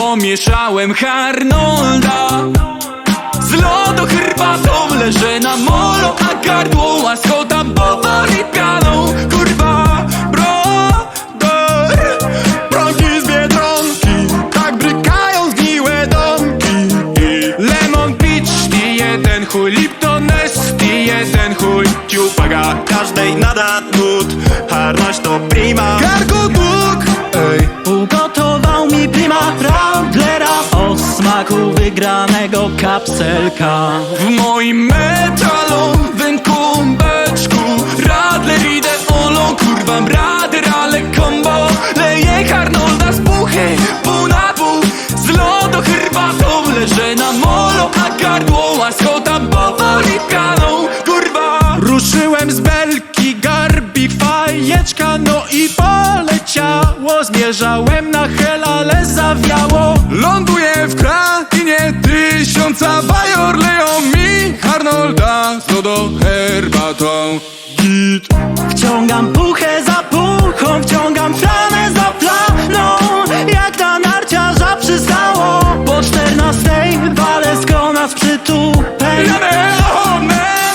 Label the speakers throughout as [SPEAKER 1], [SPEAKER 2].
[SPEAKER 1] Pomieszałem Harnolda. Z lodu herbatą leżę na molo A gardło łaskota powoli pianą Kurwa, brother Bronki z Biedronki Tak brykają zgniłe domki. Lemon Beach i jeden chuj Liptones i jeden chuj
[SPEAKER 2] Uwaga, każdej nada nut. Harność to prima
[SPEAKER 3] smaku wygranego kapselka.
[SPEAKER 1] W moim metalowym kumbeczku Radler idę olą, kurwa rader, ale combo Leję Harnolda z puchy, pół na pół Z lodu herbatą. Leżę na molo A gardło łaskota powoli pianą, kurwa. Ruszyłem z belki, garbi fajeczka No i poleciało Zmierzałem na hel, ale zawiało. Ląduję w krainie tysiąca bajor Leją mi Arnolda z lodo herbatą. Git.
[SPEAKER 3] Wciągam puchę za puchą Wciągam flanę za flaną. Jak na narciarza przystało Po czternastej kona z przytupem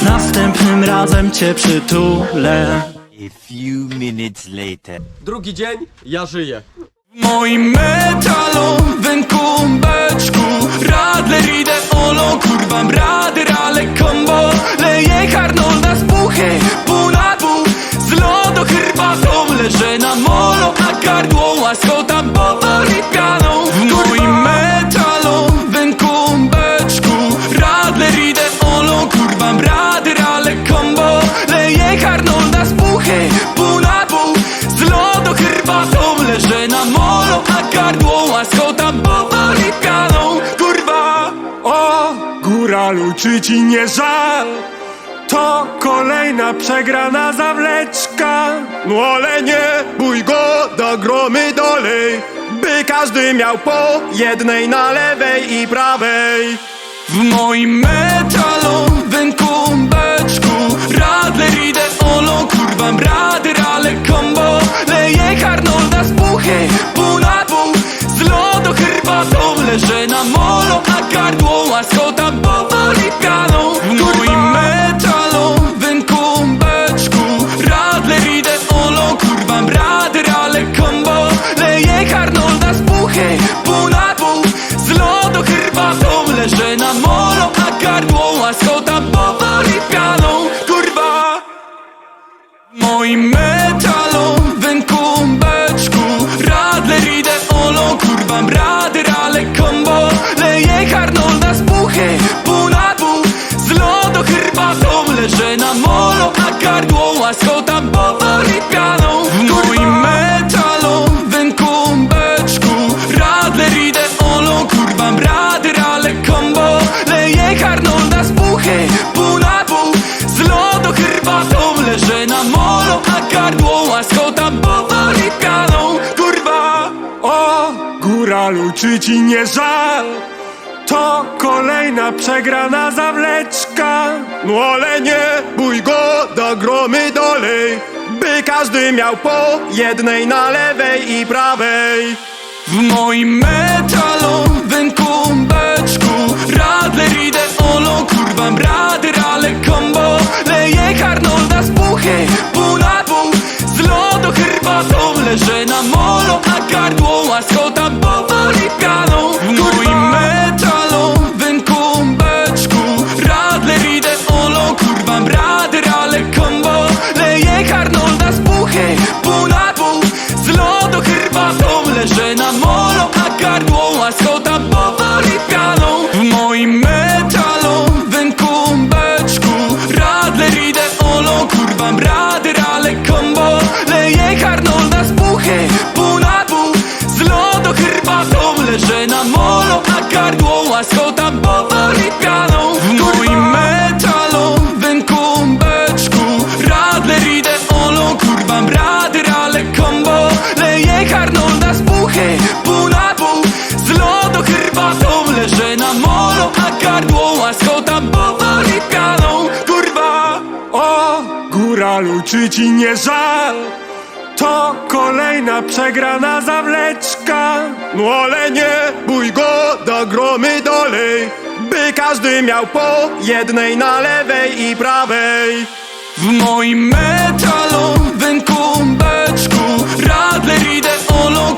[SPEAKER 3] Następnym razem cię przytulę
[SPEAKER 4] A few minutes later.
[SPEAKER 5] Drugi dzień, ja żyję.
[SPEAKER 1] W moim metalowym kumbeczku Radler idę olą, kurwa rader, ale combo
[SPEAKER 2] czy ci nie żal? To kolejna przegrana zawleczka. No ale nie bój go, do gromy dolej By każdy miał po jednej na lewej i prawej.
[SPEAKER 1] W moim metalowym kumbeczku Radler idę olą, kurwa rader, ale combo. Leję Harnolda z puchy, pół na pół Z lodu herbatą. Leżę na molo A gardło łaskota w moim molo A gardło łaskota powoli Kurwa,
[SPEAKER 2] O, góralu, czy ci nie żal? To kolejna przegrana zawleczka. No ale nie bój go, do gromy dolej By każdy miał po jednej na lewej i prawej.
[SPEAKER 1] W moim metalowym leżę na molo A gardło łaskota leżę na molo A gardło łaskota powoli pianą W moim metalowym kumbeczku Radler idę olą, kurwa rader, ale combo Leję Harnolda z puchy, pół na pół Z lodu herbatą. Leżę na molo A gardło łaskota powoli pianą Kurwa,
[SPEAKER 2] O, góralu, czy ci nie żal? To kolejna przegrana zawleczka. No ale nie bój go, da gromy dalej By każdy miał po jednej na lewej i prawej.
[SPEAKER 1] W moim metalowym kumbeczku Radler idę olo,